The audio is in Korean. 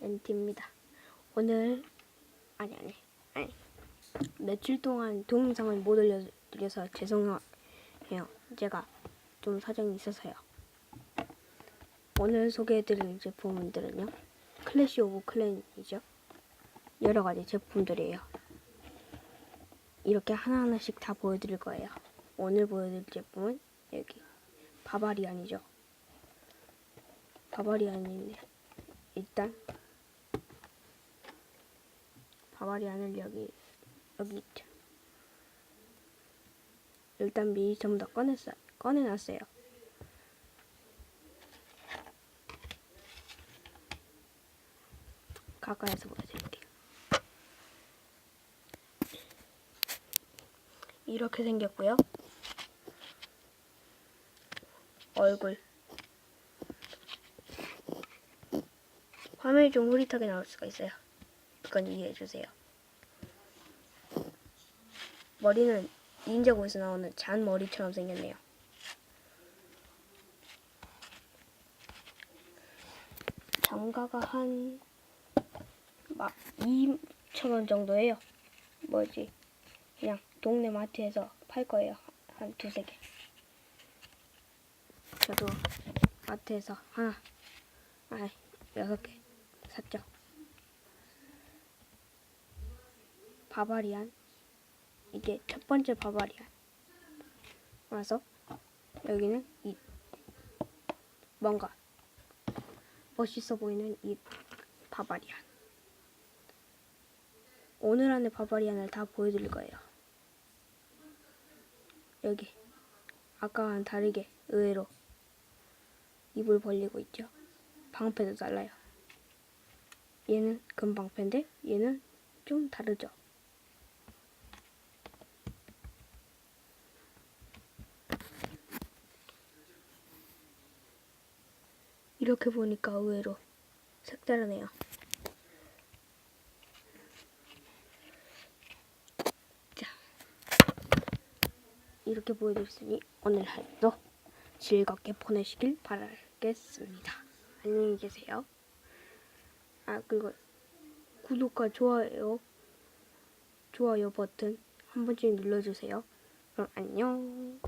NT입니다. 오늘 아니 아니 아니 며칠 동안 동영상을 못 올려드려서 죄송해요. 제가 좀 사정이 있어서요. 오늘 소개해드릴 제품들은요. 클래시 오브 클랜이죠. 여러 가지 제품들이에요. 이렇게 하나하나씩 다 보여드릴 거예요. 오늘 보여드릴 제품은 여기 바바리안이죠. 바바리안인데 일단 바바리안을 여기 여기 있죠. 일단 미리 전부 다 꺼냈어 꺼내놨어요. 가까이서 보여드릴게요. 이렇게 생겼고요. 얼굴. 화면이 좀 흐릿하게 나올 수가 있어요. 그건 이해해 주세요. 머리는 닌자고에서 나오는 잔 머리처럼 생겼네요. 장가가 한 막 2,000원 정도예요. 뭐지? 그냥 동네 마트에서 팔 거예요. 한 두세 개. 저도 마트에서 하나, 아, 여섯 개 샀죠. 바바리안. 이게 첫 번째 바바리안. 와서 여기는 이 뭔가 멋있어 보이는 이 바바리안. 오늘 안에 바바리안을 다 보여드릴 거예요. 여기 아까와는 다르게 의외로 입을 벌리고 있죠. 방패도 달라요. 얘는 금방패인데 얘는 좀 다르죠. 이렇게 보니까 의외로 색다르네요. 자, 이렇게 보여드렸으니 오늘 하루도 즐겁게 보내시길 바라겠습니다. 안녕히 계세요. 아 그리고 구독과 좋아요, 좋아요 버튼 한 번씩 눌러주세요. 그럼 안녕.